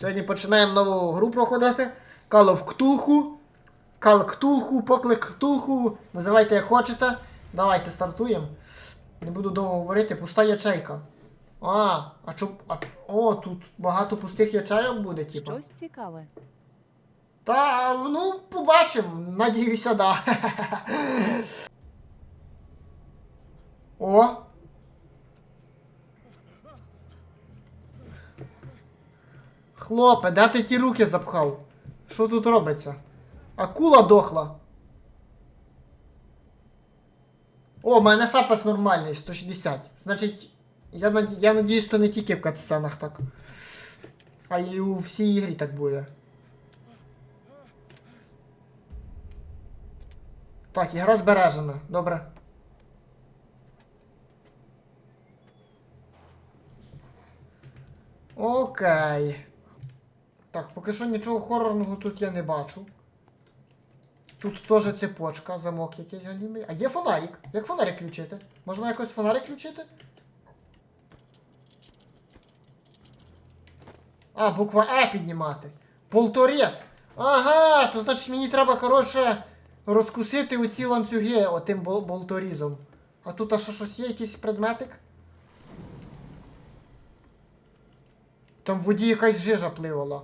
Сьогодні починаємо нову гру проходити. Call of Cthulhu. Call Cthulhu, поклик Cthulhu. Називайте як хочете. Давайте стартуємо. Не буду довго говорити, пуста ячейка. А, а чо. А, о, тут багато пустих ячейок буде, типу. Щось цікаве. Та, ну, побачимо. Надіюся, да. О! Хлопе, де ти ті руки запхав? Що тут робиться? Акула дохла. О, у мене фепес нормальний, 160. Значить, я, наді... я надіюсь, що не тільки в катсценах так. А і у всій ігрі так буде. Так, ігра збережена. Добре. Окей. Так, поки що нічого хорорного тут я не бачу. Тут теж цепочка, замок якийсь ганімий. А є фонарик. Як фонарик включити? Можна якось фонарик включити? А, буква Е піднімати. Полторез. Ага, то значить мені треба, коротше, розкусити оці ланцюги отим бол- болторізом. А тут а що щось є, якийсь предметик? Там в воді якась жижа пливала.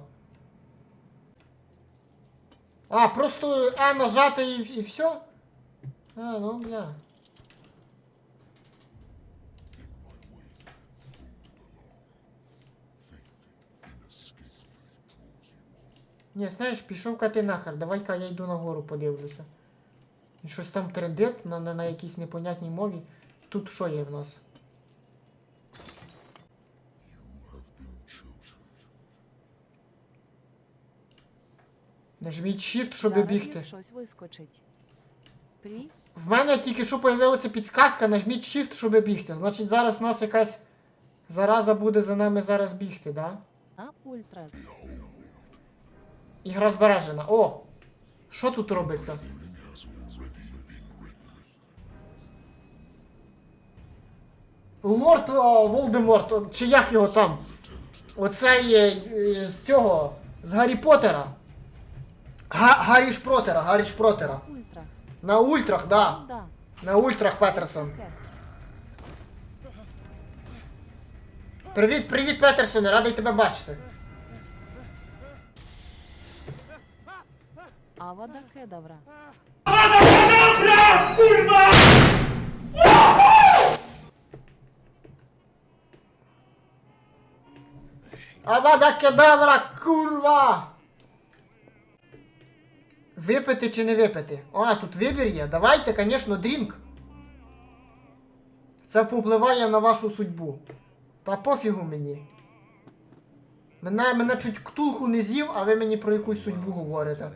А, просто А нажати і, і все? А, ну бля. Ні, знаєш, пішов-ка ти нахер, давай-ка я йду нагору подивлюся. І щось там трендить на, на, на якійсь непонятній мові. Тут що є в нас? Нажміть Shift, щоб Зараз бігти. щось вискочить. Прі, В мене тільки що появилася підсказка, нажміть Shift, щоб бігти. Значить, зараз нас якась зараза буде за нами зараз бігти, да? а ультрас. Ігра збережена. О! Що тут робиться? Лорд о, Волдеморт, о, чи як його там? Оцей е, е, з цього, з Гаррі Поттера. Га Гаррі Шпротера, Гаррі Шпротера. Ультра. На ультрах, да. Да. На ультрах Петерсон. Привіт, привіт, Петерсоне, радий тебе бачити. Авада кедавра. Авада кедавра, курва! Випити чи не випити? А, тут вибір є. Давайте, звісно, дрінк. Це повпливає на вашу судьбу. Та пофігу мені. Мене, мене чуть ктулху не з'їв, а ви мені про якусь судьбу говорите.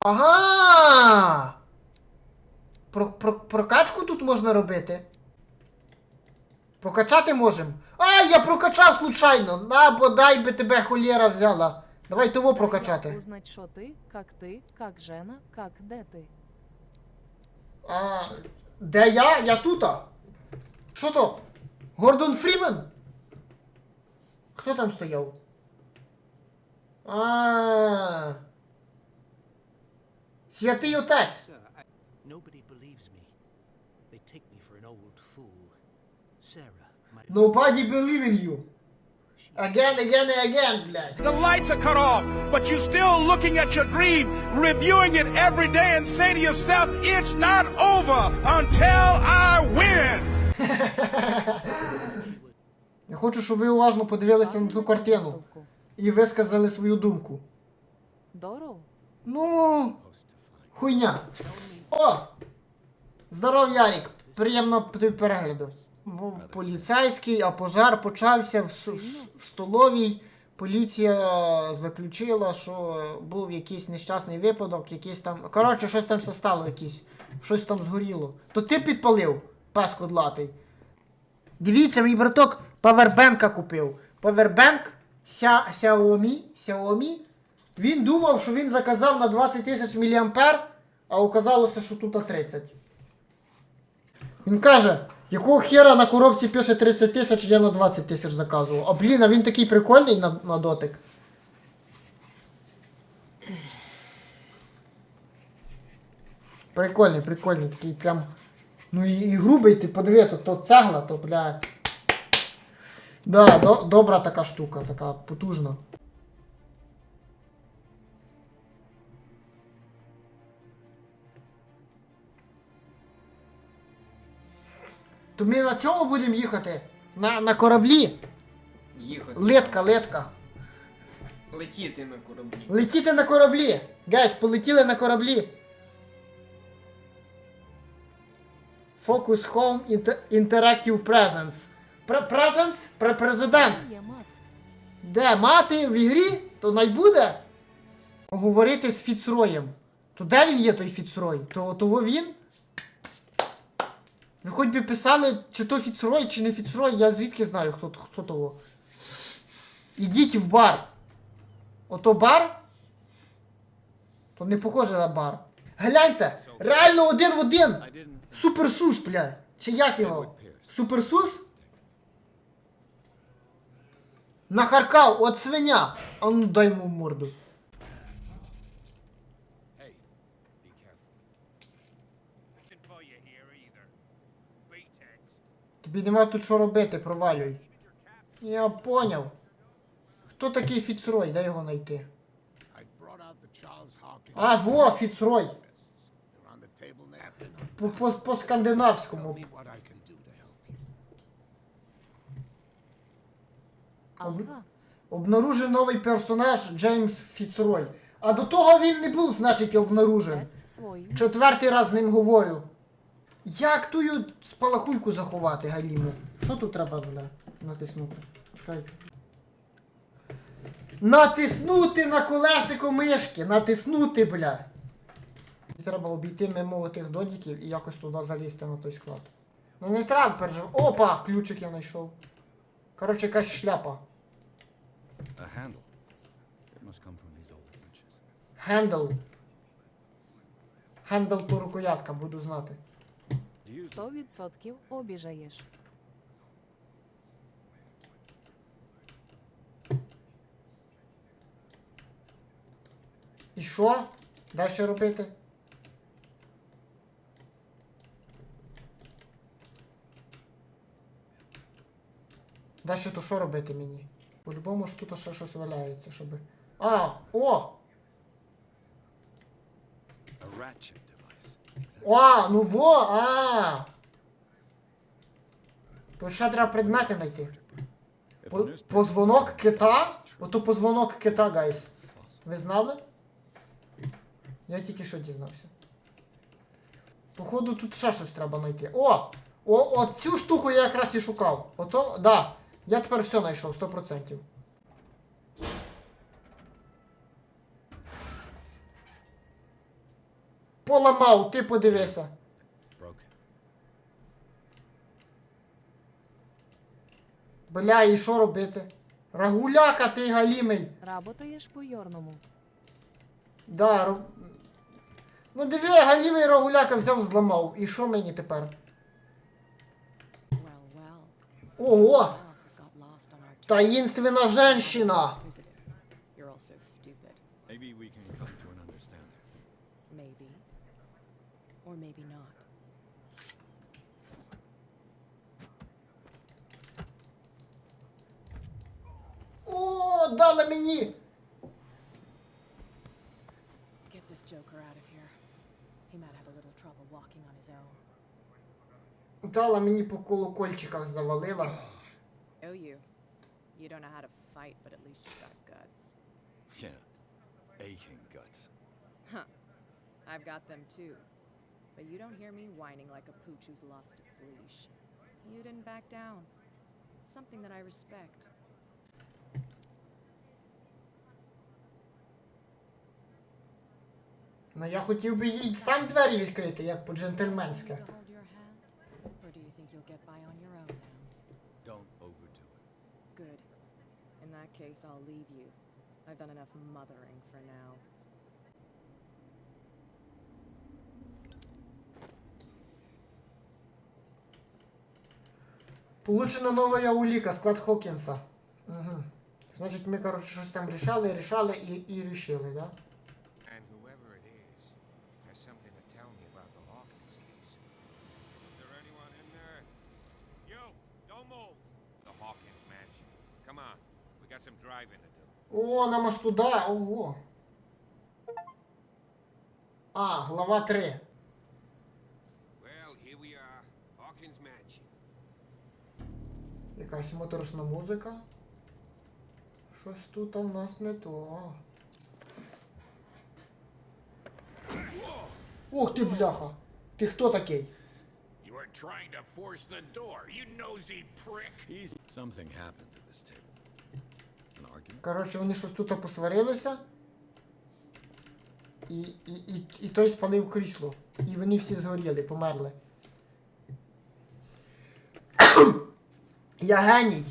Ага! Про, про, прокачку тут можна робити? Прокачати можемо. А, я прокачав случайно. На, бодай би тебе холєра взяла. Давай того прокачати. Узнать, що ти, как ти, как Жена, как де ти. А, де я? Я тута. Що то? Гордон Фрімен? Хто там стояв? А. Святий отець. Sir, I, nobody believes me. They take me for an old fool. Sarah, my Nobody believe in you. Again, again, and again, блядь. The lights are cut off, but you're still looking at your dream, reviewing it every day, and say to yourself, it's not over until I win. Я хочу, щоб ви уважно подивилися на ту картину і висказали свою думку. Доров. Ну, хуйня. О! Здоров, Ярік. Приємно тобі перегляду. Був поліцейський, а пожар почався в, в, в столовій. Поліція заключила, що був якийсь нещасний випадок, якийсь там. Коротше, щось там все стало якийсь. Щось там згоріло. То ти підпалив, пес кудлатий. Дивіться, мій браток павербенка купив. Павербенк Ся, Xiaomi, Xiaomi. Він думав, що він заказав на 20 тисяч мА, а оказалося, що тут 30. Він каже, якого хера на коробці пише 30 тисяч, я на 20 тисяч заказував. А блін, а він такий прикольний на, на дотик. Прикольний, прикольний, такий прям. Ну і, і грубий ти подиви, то, то цегла, то бля. Да, до, добра така штука, така потужна. То ми на цьому будемо їхати? На, на кораблі? Їхати. Литка, литка. Летіти на кораблі. Летіти на кораблі. Гайс, полетіли на кораблі. Focus Home Inter- Interactive Presence. Пре- Presence? Пре- Президент. Де мати в ігрі, то най буде говорити з Фіцроєм. То де він є той Фіцрой? То того він? Ви хоч би писали, чи то Фіцрой, чи не Фіцрой, я звідки знаю, хто, хто того. Ідіть в бар. Ото бар? То не похоже на бар. Гляньте, реально один в один. Суперсус, бля. Чи як його? Суперсус? Нахаркав, от свиня. А ну дай йому морду. Тобі нема тут що робити, провалюй. Я поняв. Хто такий Фіцрой? Де його знайти? А, во, Фіцрой. They're on the table now. По, по, по Tell скандинавському. me what I can do to help you. Ага. Обнаружен новий персонаж Джеймс Фіцрой. А до того він не був, значить, обнаружен. Четвертий раз з ним говорю. Як тую спалахуйку заховати, Галіму? Що тут треба, бля, натиснути? Чекай. Натиснути на колесико мишки! Натиснути, бля! І треба обійти мимо тих додіків і якось туди залізти на той склад. Ну не треба переживати. Опа! Ключик я знайшов. Коротше, якась шляпа. Хендл. Хендл то рукоятка, буду знати. Сто відсотків обіжаєш. І що? Далі робити? Далі то що робити мені? По-любому ж тут ще щось валяється, щоб. А! О! A ratchet. О! Ну во! А! То ще треба предмети знайти. По- Позвонок кита? Ото позвонок кита, гайс. Ви знали? Я тільки що дізнався. Походу, тут ще щось треба знайти. О! О, от цю штуку я якраз і шукав. Ото, да. Я тепер все знайшов, 100%. Поламав, ти подивися. Бля, і що робити? Рагуляка ти галімий. Работаєш по йорному. Да, ру... Ну диви, галімий рагуляка взяв зламав. І що мені тепер? Ого! Таїнственна женщина! Or maybe not. О, дала мені! Get this joker out of here. He might have a little trouble walking on his own. Дала мені по колокольчиках завалила. Oh, you. You don't know how to fight, but at least you've got guts. Yeah. Aching guts. Huh. I've got them too. But you don't hear me whining like a pooch who's lost its leash. You didn't back down. It's something that I respect. Ну я хотів би їй сам двері відкрити, як по-джентльменськи. To hold your hand? Or do you think you'll get by on your own now? Don't overdo it. Good. In that case, I'll leave you. I've done enough mothering for now. Получена нова уліка, склад Хокінса. Угу. Значить, ми, коротше, щось там рішали, рішали і і рішили, да? О, нам аж туди, ого. А, глава 3. Якась моторошна музика. Щось тут в нас не то. Ух ти, бляха! Ти хто такий? You are trying to force the door, you nosy prick. He's... Something happened at this table. An argument? Коротше, вони щось тут посварилися. І, і, і, і той спалив крісло. І вони всі згоріли, померли. Я геній.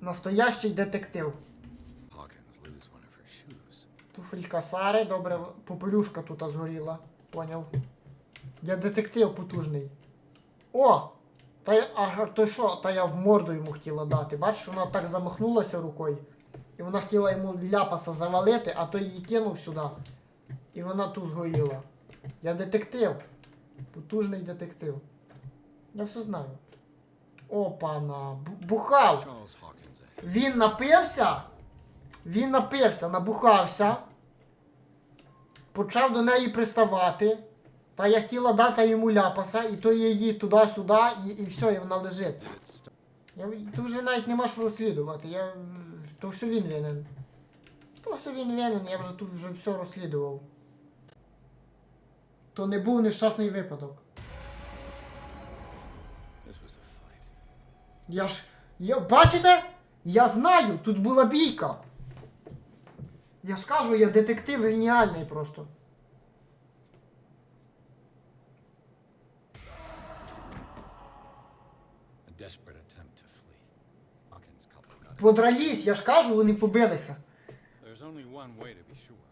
Настоящий детектив. Туфелька Сари, добре, попелюшка тут згоріла. Поняв. Я детектив потужний. О! Та я, а то що, та я в морду йому хотіла дати. Бачиш, вона так замахнулася рукою. І вона хотіла йому ляпаса завалити, а той її кинув сюди. І вона тут згоріла. Я детектив. Потужний детектив. Я все знаю. Опана. Бу- Бухав. Він напився. Він напився, набухався. Почав до неї приставати. Та я хотіла дати йому ляпаса, і то її туди-сюди, і, і все, і вона лежить. Я, тут вже навіть нема що розслідувати. Я, то все він винен. То все він винен, я вже тут вже все розслідував. То не був нещасний випадок. Я ж. Я, бачите? Я знаю, тут була бійка. Я ж кажу, я детектив геніальний просто. Подрались, я ж кажу, вони побилися. There's only one way to be sure.